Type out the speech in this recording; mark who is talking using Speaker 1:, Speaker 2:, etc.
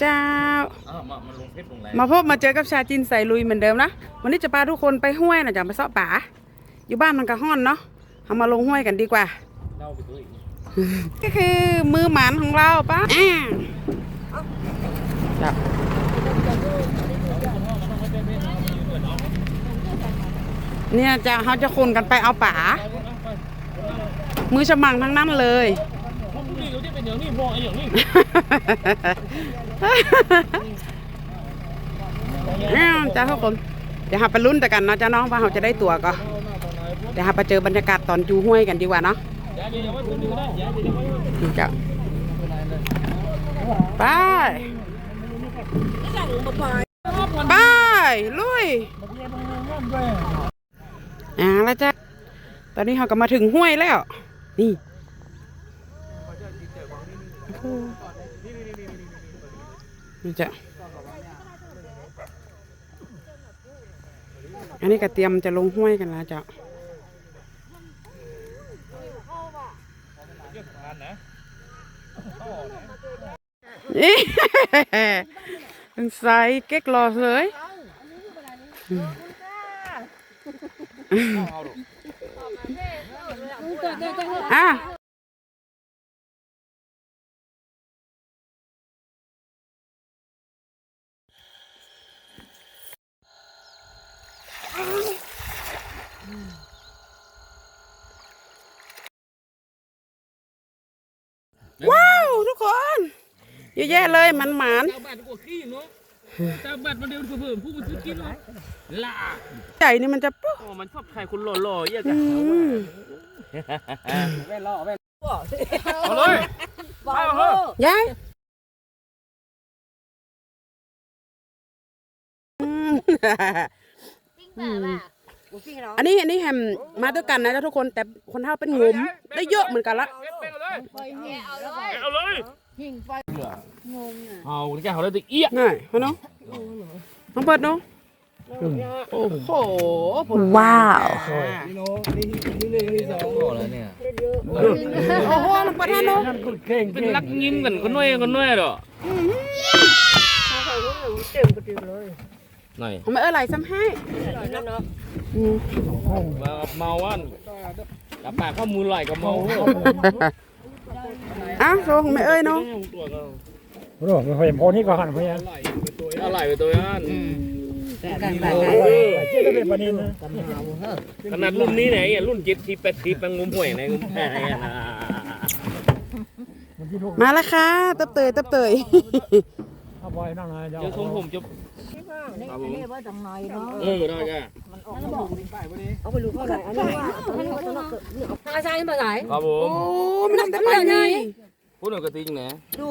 Speaker 1: เจ้า
Speaker 2: อ้าวมามันลงเพชรลงแรง
Speaker 1: มาพบมาเจอกับชาจินใส่ลุยเหมือนเดิมนะ วันนี้จะพาทุกคนไปห้วยนะจ๊ะไปเสาะป่า อยู่บ้านมันก็ห้อนเนาะเอามาลงห้วยกันดีกว่า
Speaker 2: เล่าไปตัวอีก
Speaker 1: ก็คือมือหมานของเราป้าอ่าจ้ะเนี่ยจะเขาจะคนกันไปเอาป่า มือฉมังทั้งนั้นเลย
Speaker 2: พวก นี้เขาจะเป็นอย่างนี้พวกไอ้อย่างนี้
Speaker 1: จ้าทุกคนเดี๋ยวเราไปลุ้นแต่กันเนาะจ้าน้องว่าเราจะได้ตัวก็เดี๋ยวเราไปเจอบรรยากาศตอนจูห้วยกันดีกว่าเนาะ
Speaker 2: อย่าเดี๋ยวไว้ตัวนี้า
Speaker 1: ไปไปลุยอ่าแล้วจ้ะตอนนี้เราก็มาถึงห้วยแล้ว นี่ โอ้โหนี่จ้ะอันนี้ก็เตรียมจะลงห้วยกันแล้วจ้ะนี่ตั้งใส่เก๊กรอเลยอะว้าว ทุกคน เยอะแยะเลยมันหมาน
Speaker 2: ชาวบ้านกว่าขี้เนาะชาวบ้านมาเดินเพิ่มผู้มันซื้อกินเนาะล่า
Speaker 1: ใหญ่นี่มันจะปุ๊บ
Speaker 2: โอ้มันชอบใครคนหล่อๆเยอะกั
Speaker 1: อื
Speaker 2: น
Speaker 1: ม
Speaker 2: เอาเลยไปเอาเถอะ
Speaker 1: ยายอืม อันนี้อันนี้แฮมมาด้วยกันนะทุกคนแต่คนเท่าเป็นงมได้เยอะเหมือนกันละ
Speaker 2: เอาเลยเอาแกเอาเลยติเอี้ย
Speaker 1: ง่ายเขาเนาะน้องเปิดเนาะโอ้โหผล
Speaker 3: ว้าว
Speaker 2: โอ้แล้วเนี่ย
Speaker 1: โอ้โหน้องเปิดท่านเนาะ
Speaker 2: เป็นนักยิ้มกันคนน้อยคนน้อยเหรอหน่อย
Speaker 1: ผมไม่เออไหลซ้ำให้อืม
Speaker 2: มาเมาวันกับปากข้อมูลไหลกับเมา
Speaker 1: อ้าวโซของไม่เอ้ยเนาะ
Speaker 2: ตัวก็
Speaker 4: โอ้โหมันพยายามโพนี่ก่อนพยายาม
Speaker 2: อะไรไปตัวนั้น
Speaker 4: เชื่อก็เป็นประเด็นนะ
Speaker 2: ขนาดรุ่นนี้ไหนรุ่นเจ็ดทีแปดทีแปงงมห่วยไหนงมแพ้ไหนนะ
Speaker 4: มันที่ลูก
Speaker 1: มาแล้วค่ะเตับเตยเตับเตย
Speaker 4: เอาบอยนั่งนะ
Speaker 2: เดี๋ยวทรงผมจะครับผม
Speaker 3: ว่าจังหน่อยเนาะ
Speaker 2: เออได้จ้ะ
Speaker 3: เอาไปรู้เข้าไหนอันนี้ว่าอันนี้ว่าจะนอกทางอาจารย์มาไหน
Speaker 2: ครับผ
Speaker 1: โอ้
Speaker 2: ม
Speaker 1: มันทำแต่ปานนี้
Speaker 2: พูดหน่อยกระติงนะ
Speaker 3: ดู